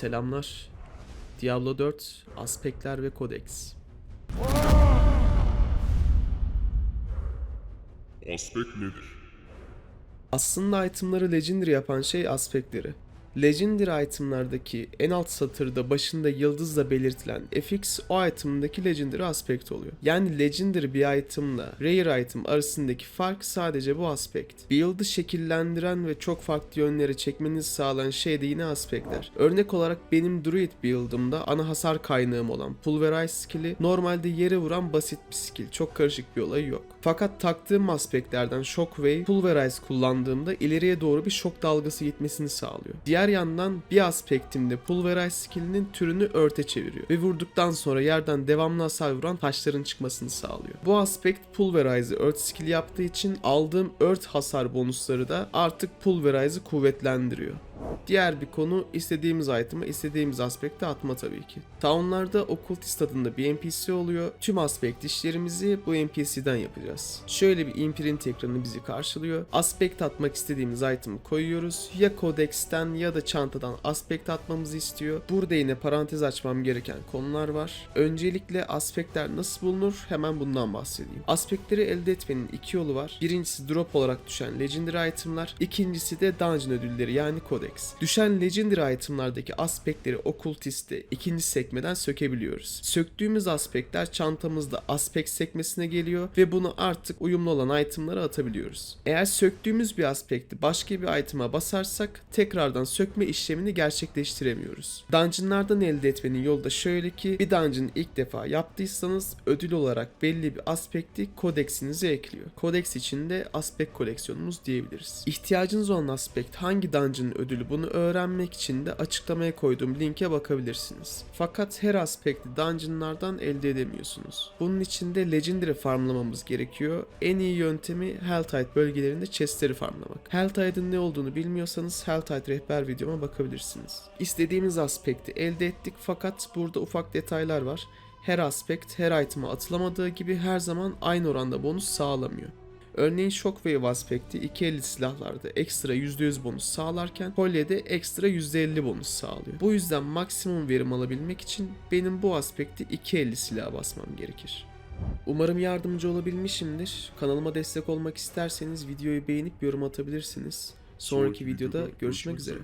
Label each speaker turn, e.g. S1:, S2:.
S1: selamlar. Diablo 4, Aspektler ve Codex.
S2: Aspekt nedir?
S1: Aslında itemları Legendary yapan şey aspektleri. Legendary itemlardaki en alt satırda başında yıldızla belirtilen FX o itemdaki Legendary aspekt oluyor. Yani Legendary bir itemla Rare item arasındaki fark sadece bu aspekt. Build'ı şekillendiren ve çok farklı yönlere çekmenizi sağlayan şey de yine aspektler. Örnek olarak benim Druid build'ımda ana hasar kaynağım olan Pulverize skill'i normalde yere vuran basit bir skill. Çok karışık bir olayı yok. Fakat taktığım aspektlerden Shockwave, Pulverize kullandığımda ileriye doğru bir şok dalgası gitmesini sağlıyor. Diğer yandan bir aspektimde Pulverize skillinin türünü örte çeviriyor ve vurduktan sonra yerden devamlı hasar vuran taşların çıkmasını sağlıyor. Bu aspekt Pulverize'ı Earth skill yaptığı için aldığım Earth hasar bonusları da artık Pulverize'ı kuvvetlendiriyor. Diğer bir konu istediğimiz item'ı istediğimiz aspekte atma tabii ki. Town'larda Occultist adında bir NPC oluyor. Tüm aspekt işlerimizi bu NPC'den yapacağız. Şöyle bir imprint ekranı bizi karşılıyor. Aspekt atmak istediğimiz item'ı koyuyoruz. Ya Codex'ten ya da çantadan aspekt atmamızı istiyor. Burada yine parantez açmam gereken konular var. Öncelikle aspektler nasıl bulunur hemen bundan bahsedeyim. Aspektleri elde etmenin iki yolu var. Birincisi drop olarak düşen legendary itemlar. İkincisi de dungeon ödülleri yani Codex. Düşen legendary itemlardaki aspektleri okültiste ikinci sekmeden sökebiliyoruz. Söktüğümüz aspektler çantamızda aspekt sekmesine geliyor ve bunu artık uyumlu olan itemlara atabiliyoruz. Eğer söktüğümüz bir aspekti başka bir itema basarsak tekrardan sökme işlemini gerçekleştiremiyoruz. Dungeonlardan elde etmenin yolu da şöyle ki bir dungeon ilk defa yaptıysanız ödül olarak belli bir aspekti kodeksinize ekliyor. Kodeks içinde aspekt koleksiyonumuz diyebiliriz. İhtiyacınız olan aspekt hangi dungeon'ın ödülü bunu öğrenmek için de açıklamaya koyduğum linke bakabilirsiniz. Fakat her aspekti dungeonlardan elde edemiyorsunuz. Bunun için de Legendary farmlamamız gerekiyor. En iyi yöntemi Helltide bölgelerinde chestleri farmlamak. Helltide'ın ne olduğunu bilmiyorsanız Helltide rehber videoma bakabilirsiniz. İstediğimiz aspekti elde ettik fakat burada ufak detaylar var. Her aspekt her item'a atılamadığı gibi her zaman aynı oranda bonus sağlamıyor. Örneğin Shockwave aspekti 250 silahlarda ekstra %100 bonus sağlarken Kolye'de ekstra %50 bonus sağlıyor. Bu yüzden maksimum verim alabilmek için benim bu aspekti 250 silah basmam gerekir. Umarım yardımcı olabilmişimdir. Kanalıma destek olmak isterseniz videoyu beğenip yorum atabilirsiniz. Sonraki videoda görüşmek üzere.